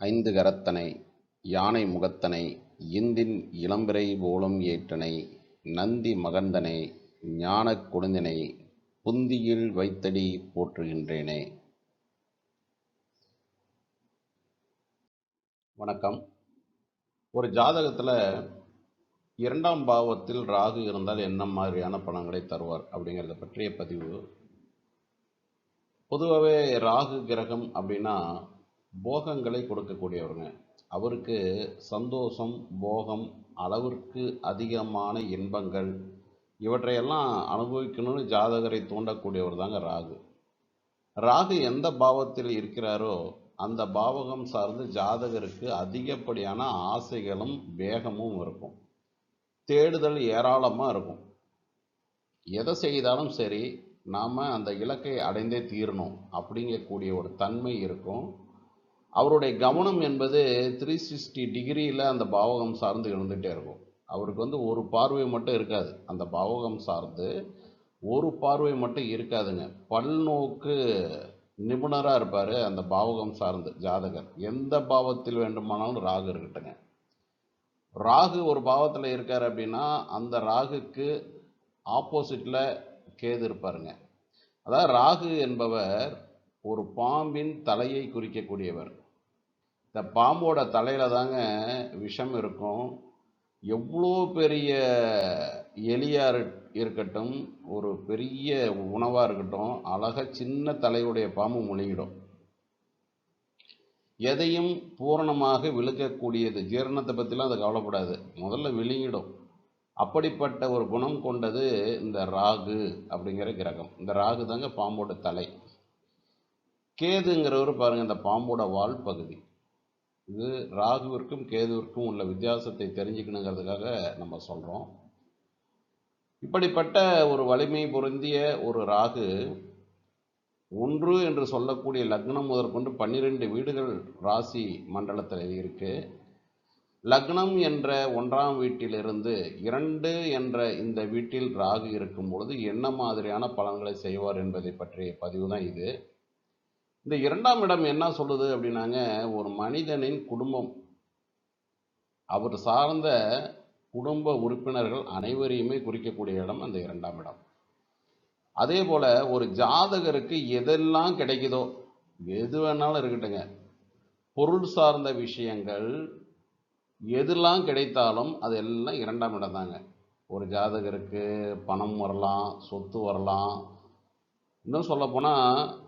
ஐந்து கரத்தனை யானை முகத்தனை இந்தின் இளம்பிறை போலும் ஏற்றனை நந்தி மகந்தனை ஞானக் கொடுந்தினை புந்தியில் வைத்தடி போற்றுகின்றேனே. வணக்கம். ஒரு ஜாதகத்தில் இரண்டாம் பாவத்தில் ராகு இருந்தால் என்ன மாதிரியான பணங்களை தருவார் அப்படிங்கிறத பற்றிய பதிவு. பொதுவாகவே ராகு கிரகம் அப்படின்னா போகங்களை கொடுக்கக்கூடியவருங்க. அவருக்கு சந்தோஷம் போகம் அளவிற்கு அதிகமான இன்பங்கள் இவற்றையெல்லாம் அனுபவிக்கணும்னு ஜாதகரை தூண்டக்கூடியவர் தாங்க ராகு. ராகு எந்த பாவத்தில் இருக்கிறாரோ அந்த பாவகம் சார்ந்து ஜாதகருக்கு அதிகப்படியான ஆசைகளும் வேகமும் இருக்கும். தேடுதல் ஏராளமாக இருக்கும். எதை செய்தாலும் சரி நாம் அந்த இலக்கை அடைந்தே தீரணும். அப்படிங்கக்கூடிய ஒரு தன்மை இருக்கும். அவருடைய கவனம் என்பது த்ரீ சிக்ஸ்டி டிகிரியில் அந்த பாவகம் சார்ந்து இருந்துகிட்டே இருக்கும். அவருக்கு வந்து ஒரு பார்வை மட்டும் இருக்காது. அந்த பாவகம் சார்ந்து ஒரு பார்வை மட்டும் இருக்காதுங்க. பல்நோக்கு நிபுணராக இருப்பார் அந்த பாவகம் சார்ந்து ஜாதகர். எந்த பாவத்தில் வேண்டுமானாலும் ராகு இருக்கட்டுங்க. ராகு ஒரு பாவத்தில் இருக்கார் அப்படின்னா அந்த ராகுக்கு ஆப்போசிட்டில் கேது இருப்பாருங்க. அதாவது ராகு என்பவர் ஒரு பாம்பின் தலையை குறிக்கக்கூடியவர். இந்த பாம்போட தலையில் தாங்க விஷம் இருக்கும். எவ்வளோ பெரிய எலியாக இருக்கட்டும் ஒரு பெரிய உணவாக இருக்கட்டும் அழகாக சின்ன தலையுடைய பாம்பு முழுங்கிடும். எதையும் பூரணமாக விழுக்கக்கூடியது ஜீரணத்தை பற்றிலாம் அது கவலைப்படாது. முதல்ல விழுங்கிடும். அப்படிப்பட்ட ஒரு குணம் கொண்டது இந்த ராகு அப்படிங்கிற கிரகம். இந்த ராகு தாங்க பாம்போட தலை. கேதுங்கிறவர் பாருங்கள் இந்த பாம்போட வால் பகுதி. இது ராகுவிற்கும் கேதுவிற்கும் உள்ள வித்தியாசத்தை தெரிஞ்சுக்கணுங்கிறதுக்காக நம்ம சொல்கிறோம் இப்படிப்பட்ட ஒரு வலிமை பொருந்திய ஒரு ராகு ஒன்று என்று சொல்லக்கூடிய லக்னம் முதற்கொண்டு பன்னிரெண்டு வீடுகள் ராசி மண்டலத்தில் இருக்கு. லக்னம் என்ற ஒன்றாம் வீட்டிலிருந்து இரண்டு என்ற இந்த வீட்டில் ராகு இருக்கும் பொழுது என்ன மாதிரியான பலன்களை செய்வார் என்பதை பற்றிய பதிவு தான் இது. இந்த இரண்டாம் இடம் என்ன சொல்லுது அப்படின்னாங்க ஒரு மனிதனின் குடும்பம். அவர் சார்ந்த குடும்ப உறுப்பினர்கள் அனைவரையுமே குறிக்கக்கூடிய இடம் அந்த இரண்டாம் இடம். அதே போல் ஒரு ஜாதகருக்கு எதெல்லாம் கிடைக்குதோ எது வேணாலும் இருக்கட்டுங்க பொருள் சார்ந்த விஷயங்கள் எதெல்லாம் கிடைத்தாலும் அது எல்லாம் இரண்டாம் இடம் தாங்க. ஒரு ஜாதகருக்கு பணம் வரலாம் சொத்து வரலாம். இன்னும் சொல்லப்போனால்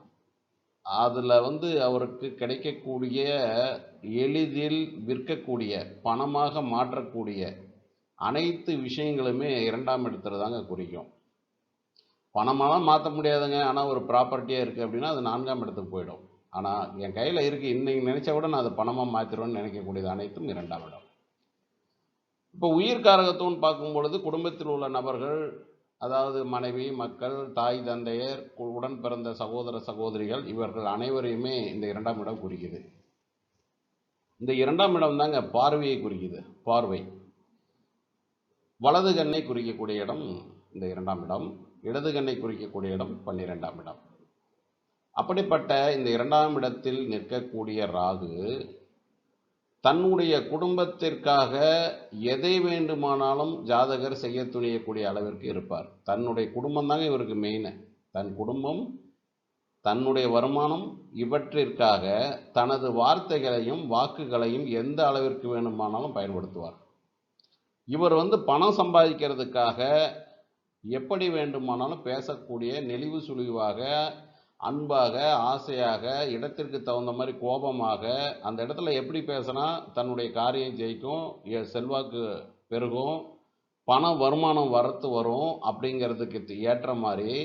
அதில் வந்து அவருக்கு கிடைக்கக்கூடிய எளிதில் விற்கக்கூடிய பணமாக மாற்றக்கூடிய அனைத்து விஷயங்களுமே இரண்டாம் இடத்துல தாங்க குறிக்கும். பணமெல்லாம் மாற்ற முடியாதுங்க. ஆனால் ஒரு ப்ராப்பர்ட்டியாக இருக்குது அப்படின்னா அது நான்காம் இடத்துக்கு போயிடும். ஆனால் என் கையில் இருக்குது இன்னைக்கு நினச்சா கூட நான் அதை பணமாக மாற்றிடுவேன்னு நினைக்கக்கூடியது அனைத்தும் இரண்டாம் இடம். இப்போ உயிர்காரகத்துவம்னு பார்க்கும் பொழுது குடும்பத்தில் உள்ள நபர்கள் அதாவது மனைவி மக்கள் தாய் தந்தையர் உடன் பிறந்த சகோதர சகோதரிகள் இவர்கள் அனைவரையுமே இந்த இரண்டாம் இடம் குறிக்குது. இந்த இரண்டாம் இடம் தாங்க பார்வையை குறிக்குது பார்வை. வலது கண்ணை குறிக்கக்கூடிய இடம் இந்த இரண்டாம் இடம் இடது கண்ணை குறிக்கக்கூடிய இடம் பன்னிரெண்டாம் இடம். அப்படிப்பட்ட இந்த இரண்டாம் இடத்தில் நிற்கக்கூடிய ராகு தன்னுடைய குடும்பத்திற்காக எதை வேண்டுமானாலும் ஜாதகர் செய்ய துணியக்கூடிய அளவிற்கு இருப்பார். தன்னுடைய குடும்பம் தாங்க இவருக்கு மெயின் தன் குடும்பம் தன்னுடைய வருமானம் இவற்றிற்காக தனது வார்த்தைகளையும் வாக்குகளையும் எந்த அளவிற்கு வேண்டுமானாலும் பயன்படுத்துவார். இவர் வந்து பணம் சம்பாதிக்கிறதுக்காக எப்படி வேண்டுமானாலும் பேசக்கூடிய நெளிவு சுழிவாக அன்பாக ஆசையாக இடத்திற்கு தகுந்த மாதிரி கோபமாக அந்த இடத்துல எப்படி பேசினா தன்னுடைய காரியம் ஜெயிக்கும் செல்வாக்கு பெருகும் பண வருமானம் வரத்து வரும் அப்படிங்கிறதுக்கு ஏற்ற மாதிரி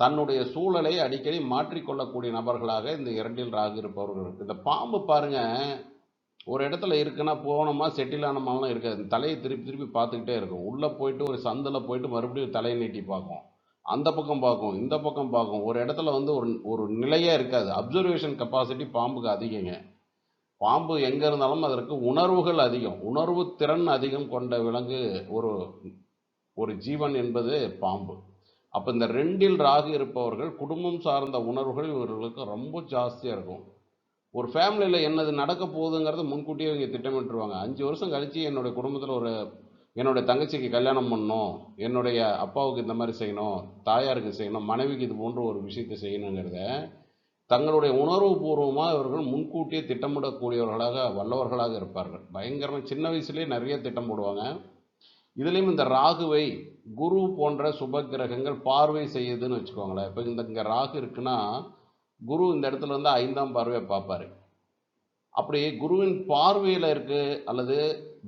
தன்னுடைய சூழலை அடிக்கடி மாற்றிக்கொள்ளக்கூடிய நபர்களாக இந்த இரண்டில் ராகு இருப்பவர்கள் இந்த பாம்பு பாருங்க ஒரு இடத்துல இருக்குன்னா போனோமா செட்டிலானமாலாம் இருக்காது. தலையை திருப்பி திருப்பி பார்த்துக்கிட்டே இருக்கும். உள்ளே போயிட்டு ஒரு சந்தில் போயிட்டு மறுபடியும் தலையை நீட்டி பார்க்கும். அந்த பக்கம் பார்க்கும் இந்த பக்கம் பார்க்கும். ஒரு இடத்துல வந்து ஒரு ஒரு நிலையாக இருக்காது. அப்சர்வேஷன் கெப்பாசிட்டி பாம்புக்கு அதிகங்க. பாம்பு எங்கே இருந்தாலும் அதற்கு உணர்வுகள் அதிகம். உணர்வு திறன் அதிகம் கொண்ட விலங்கு ஒரு ஒரு ஜீவன் என்பது பாம்பு. அப்போ இந்த ரெண்டில் ராகு இருப்பவர்கள் குடும்பம் சார்ந்த உணர்வுகள் இவர்களுக்கு ரொம்ப ஜாஸ்தியாக இருக்கும். ஒரு ஃபேமிலியில் என்னது நடக்க போகுதுங்கிறத முன்கூட்டியே இவங்க திட்டமிட்டுருவாங்க. அஞ்சு வருஷம் கழித்து என்னுடைய குடும்பத்தில் ஒரு என்னுடைய தங்கச்சிக்கு கல்யாணம் பண்ணணும் என்னுடைய அப்பாவுக்கு இந்த மாதிரி செய்யணும் தாயாருக்கு செய்யணும் மனைவிக்கு இது போன்ற ஒரு விஷயத்தை செய்யணுங்கிறத தங்களுடைய உணர்வுபூர்வமாக இவர்கள் முன்கூட்டியே திட்டமிடக்கூடியவர்களாக வல்லவர்களாக இருப்பார்கள். பயங்கரமாக சின்ன வயசுலேயே நிறைய திட்டம் போடுவாங்க. இதுலேயும் இந்த ராகுவை குரு போன்ற சுப கிரகங்கள் பார்வை செய்யுதுன்னு வச்சுக்கோங்களேன். இப்போ இந்த இங்கே ராகு இருக்குன்னா குரு இந்த இடத்துல வந்து ஐந்தாம் பார்வையை பார்ப்பாரு. அப்படி குருவின் பார்வையில் இருக்குது அல்லது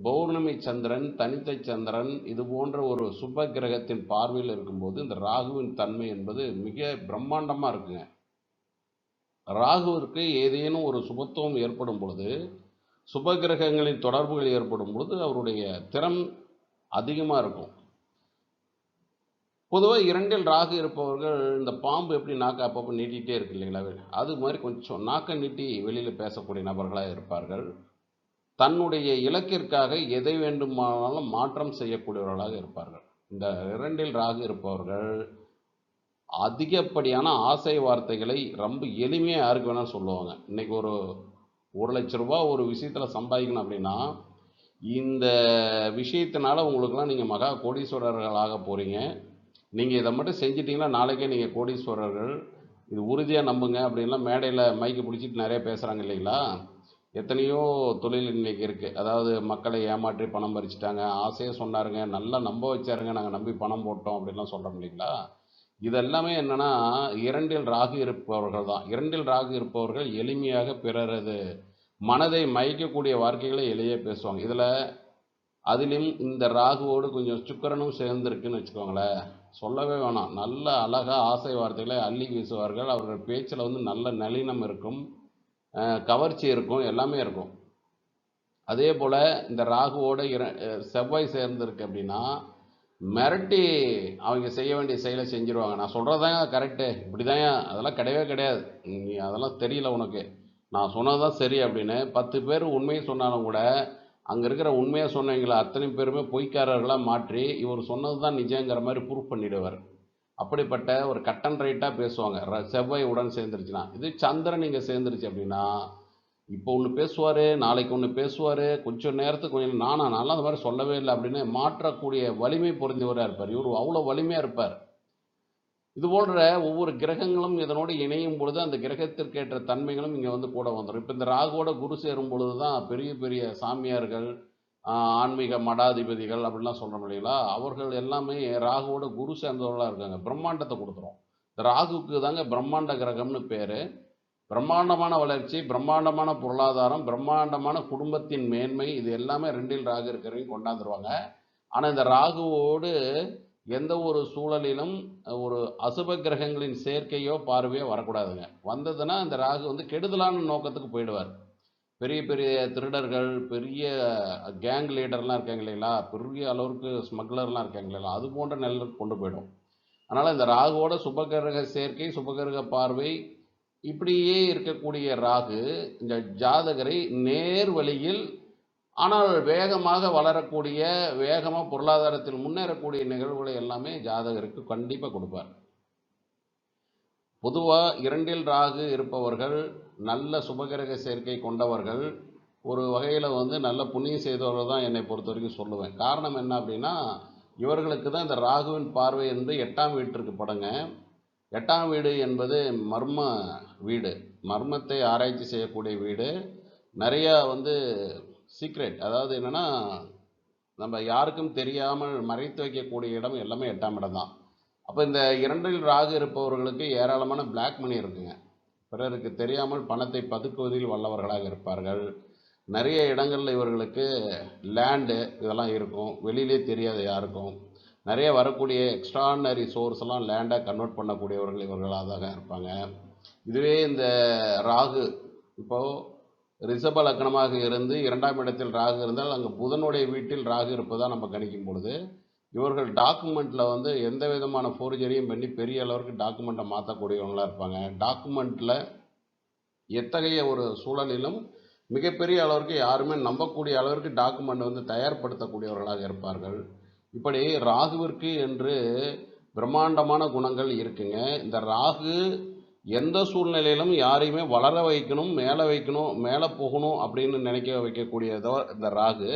பௌர்ணமி சந்திரன் தனித்த சந்திரன் இது போன்ற ஒரு சுப கிரகத்தின் பார்வையில் இருக்கும்போது இந்த ராகுவின் தன்மை என்பது மிக பிரம்மாண்டமாக இருக்குங்க. ராகுவிற்கு ஏதேனும் ஒரு சுபத்துவம் ஏற்படும் பொழுது சுப கிரகங்களின் தொடர்புகள் ஏற்படும் பொழுது அவருடைய திறம் அதிகமாக இருக்கும். பொதுவாக இரண்டில் ராகு இருப்பவர்கள் இந்த பாம்பு எப்படி நாக்கை அப்பப்போ நீட்டிகிட்டே இருக்கு இல்லைங்களா? அது மாதிரி கொஞ்சம் நாக்கை நீட்டி வெளியில் பேசக்கூடிய நபர்களாக இருப்பார்கள். தன்னுடைய இலக்கிற்காக எதை வேண்டுமானாலும் மாற்றம் செய்யக்கூடியவர்களாக இருப்பார்கள். இந்த இரண்டில் ராகு இருப்பவர்கள் அதிகப்படியான ஆசை வார்த்தைகளை ரொம்ப எளிமையாக யாருக்கு வேணால் சொல்லுவாங்க. இன்னைக்கு ஒரு ஒரு லட்ச ரூபா ஒரு விஷயத்தில் சம்பாதிக்கணும் அப்படின்னா இந்த விஷயத்தினால உங்களுக்குலாம் நீங்கள் மகா கோடீஸ்வரர்களாக போகிறீங்க நீங்கள் இதை மட்டும் செஞ்சிட்டிங்கன்னா நாளைக்கே நீங்கள் கோடீஸ்வரர்கள். இது உறுதியாக நம்புங்க அப்படின்லாம் மேடையில் மைக்கு பிடிச்சிட்டு நிறைய பேசுகிறாங்க இல்லைங்களா? எத்தனையோ தொழில் இன்னைக்கு இருக்குது அதாவது மக்களை ஏமாற்றி பணம் பறிச்சிட்டாங்க. ஆசையாக சொன்னாருங்க. நல்லா நம்ப வச்சாருங்க. நாங்கள் நம்பி பணம் போட்டோம் அப்படின்லாம் சொல்கிறோம் இல்லைங்களா? இதெல்லாமே என்னென்னா இரண்டில் ராகு இருப்பவர்கள் தான். இரண்டில் ராகு இருப்பவர்கள் எளிமையாக பிறரது மனதை மயக்கக்கூடிய வார்த்தைகளை எளிய பேசுவாங்க. இதில் அதிலும் இந்த ராகுவோடு கொஞ்சம் சுக்கரனும் சேர்ந்துருக்குன்னு வச்சுக்கோங்களேன். சொல்லவே வேணாம். நல்ல அழகாக ஆசை வார்த்தைகளை அள்ளி வீசுவார்கள். அவர்கள் பேச்சில் வந்து நல்ல நளினம் இருக்கும். கவர்ச்சி இருக்கும் எல்லாமே இருக்கும். அதே போல் இந்த ராகுவோட இர செவ்வாய் சேர்ந்துருக்கு அப்படின்னா மிரட்டி அவங்க செய்ய வேண்டிய செயலை செஞ்சுருவாங்க. நான் சொல்கிறதாங்க கரெக்டு இப்படி அதெல்லாம் கிடையவே கிடையாது. நீ அதெல்லாம் தெரியல உனக்கு. நான் சொன்னது தான் சரி அப்படின்னு பத்து பேர் உண்மையை சொன்னாலும் கூட அங்கே இருக்கிற உண்மையை சொன்னவங்களை அத்தனை பேருமே பொய்க்காரர்களாக மாற்றி இவர் சொன்னது தான் நிஜங்கிற மாதிரி ப்ரூஃப் பண்ணிடுவார். அப்படிப்பட்ட ஒரு கட் அண்ட் ரைட்டாக பேசுவாங்க. ர- செவ்வாய் உடன் சேர்ந்துருச்சுன்னா. இது சந்திரன் இங்கே சேர்ந்துருச்சு அப்படின்னா இப்போ ஒன்று பேசுவார் நாளைக்கு ஒன்று பேசுவார் கொஞ்சம் நேரத்துக்கு கொஞ்சம் நானா நான்லாம் அந்த மாதிரி சொல்லவே இல்லை அப்படின்னு மாற்றக்கூடிய வலிமை பொருந்தியவராக இருப்பார். இவர் அவ்வளோ வலிமையாக இருப்பார். இது போன்ற ஒவ்வொரு கிரகங்களும் இதனோடு இணையும் பொழுது அந்த கிரகத்திற்கேற்ற தன்மைகளும் இங்கே வந்து கூட வந்துடும் இப்போ இந்த ராகுவோட குரு சேரும் பொழுது தான் பெரிய பெரிய சாமியார்கள் ஆன்மீக மடாதிபதிகள் அப்படிலாம் சொல்கிறோம் இல்லைங்களா? அவர்கள் எல்லாமே ராகுவோட குரு சேர்ந்தவர்களாக இருக்காங்க. பிரம்மாண்டத்தை கொடுத்துரும் இந்த ராகுக்கு தாங்க பிரம்மாண்ட கிரகம்னு பேர். பிரம்மாண்டமான வளர்ச்சி பிரம்மாண்டமான பொருளாதாரம் பிரம்மாண்டமான குடும்பத்தின் மேன்மை இது எல்லாமே ரெண்டில் ராகு இருக்கிறவங்க கொண்டாந்துருவாங்க. ஆனால் இந்த ராகுவோடு எந்த ஒரு சூழலிலும் ஒரு அசுப கிரகங்களின் சேர்க்கையோ பார்வையோ வரக்கூடாதுங்க. வந்ததுன்னா இந்த ராகு வந்து கெடுதலான நோக்கத்துக்கு போயிடுவார். பெரிய பெரிய திருடர்கள் பெரிய கேங் லீடர்லாம் இருக்காங்க இல்லைங்களா? பெரிய அளவுக்கு ஸ்மக்லர்லாம் இருக்காங்க இல்லைங்களா? அது போன்ற நிலைக்கு கொண்டு போயிடும். அதனால் இந்த ராகுவோட சுபகிரக சேர்க்கை சுபகிரக பார்வை இப்படியே இருக்கக்கூடிய ராகு இந்த ஜாதகரை நேர் வழியில் ஆனால் வேகமாக வளரக்கூடிய வேகமாக பொருளாதாரத்தில் முன்னேறக்கூடிய நிகழ்வுகளை எல்லாமே ஜாதகருக்கு கண்டிப்பாக கொடுப்பார். பொதுவாக இரண்டில் ராகு இருப்பவர்கள் நல்ல சுபகிரக சேர்க்கை கொண்டவர்கள் ஒரு வகையில் வந்து நல்ல புண்ணியம் செய்தவர்கள் தான் என்னை பொறுத்த வரைக்கும் சொல்லுவேன். காரணம் என்ன அப்படின்னா இவர்களுக்கு தான் இந்த ராகுவின் பார்வை வந்து எட்டாம் வீட்டிற்கு படங்க. எட்டாம் வீடு என்பது மர்ம வீடு. மர்மத்தை ஆராய்ச்சி செய்யக்கூடிய வீடு. நிறையா வந்து சீக்ரெட் அதாவது என்னென்னா நம்ம யாருக்கும் தெரியாமல் மறைத்து வைக்கக்கூடிய இடம் எல்லாமே எட்டாம் இடம் தான். அப்போ இந்த இரண்டில் ராகு இருப்பவர்களுக்கு ஏராளமான பிளாக் மணி இருக்குங்க. பிறருக்கு தெரியாமல் பணத்தை பதுக்குவதில் வல்லவர்களாக இருப்பார்கள். நிறைய இடங்களில் இவர்களுக்கு லேண்டு இதெல்லாம் இருக்கும். வெளியிலே தெரியாது யாருக்கும். நிறைய வரக்கூடிய எக்ஸ்ட்ரானரி சோர்ஸ் எல்லாம் லேண்டாக கன்வெர்ட் பண்ணக்கூடியவர்கள் இவர்களாக தான் இருப்பாங்க. இதுவே இந்த ராகு. இப்போது ரிஷப லக்னமாக இருந்து இரண்டாம் இடத்தில் ராகு இருந்தால் அங்கே புதனுடைய வீட்டில் ராகு இருப்பதாக நம்ம கணிக்கும் பொழுது இவர்கள் டாக்குமெண்ட்டில் வந்து எந்த விதமான ஃபோர்ஜரியும் பண்ணி பெரிய அளவுக்கு டாக்குமெண்ட்டை மாற்றக்கூடியவங்களாக இருப்பாங்க. டாக்குமெண்ட்டில் எத்தகைய ஒரு சூழலிலும் மிகப்பெரிய அளவிற்கு யாருமே நம்பக்கூடிய அளவிற்கு டாக்குமெண்ட் வந்து தயார்படுத்தக்கூடியவர்களாக இருப்பார்கள். இப்படி ராகுவிற்கு என்று பிரம்மாண்டமான குணங்கள் இருக்குங்க. இந்த ராகு எந்த சூழ்நிலையிலும் யாரையுமே வளர வைக்கணும் மேலே வைக்கணும் மேலே போகணும் அப்படின்னு நினைக்க வைக்கக்கூடியதோ இந்த ராகு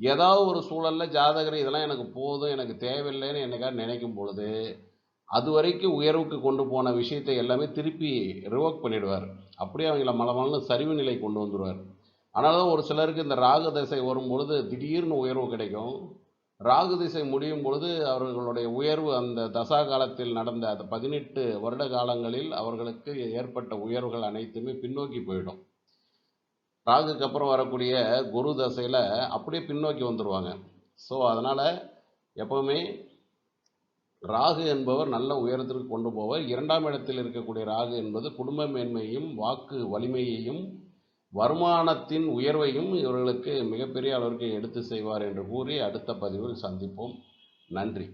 ஏதாவது ஒரு சூழலில் ஜாதகர் இதெல்லாம் எனக்கு போதும் எனக்கு தேவையில்லைன்னு என்னைக்கா நினைக்கும் பொழுது அது வரைக்கும் உயர்வுக்கு கொண்டு போன விஷயத்தை எல்லாமே திருப்பி ரிவோக் பண்ணிடுவார். அப்படியே அவங்கள மலமலன்னு சரிவு நிலை கொண்டு வந்துடுவார் அதனால தான் ஒரு சிலருக்கு இந்த ராகு திசை வரும் பொழுது திடீர்னு உயர்வு கிடைக்கும். ராகு திசை முடியும் பொழுது அவர்களுடைய உயர்வு அந்த தசா காலத்தில் நடந்த அந்த பதினெட்டு வருட காலங்களில் அவர்களுக்கு ஏற்பட்ட உயர்வுகள் அனைத்துமே பின்னோக்கி போயிடும். ராகுக்கு அப்புறம் வரக்கூடிய குரு தசையில் அப்படியே பின்னோக்கி வந்துடுவாங்க ஸோ அதனால் எப்போவுமே ராகு என்பவர் நல்ல உயரத்திற்கு கொண்டு போவர். இரண்டாம் இடத்தில் இருக்கக்கூடிய ராகு என்பது குடும்ப மேன்மையும் வாக்கு வலிமையையும் வருமானத்தின் உயர்வையும் இவர்களுக்கு மிகப்பெரிய அளவிற்கு எடுத்து செய்வார் என்று கூறி அடுத்த பதிவில் சந்திப்போம். நன்றி.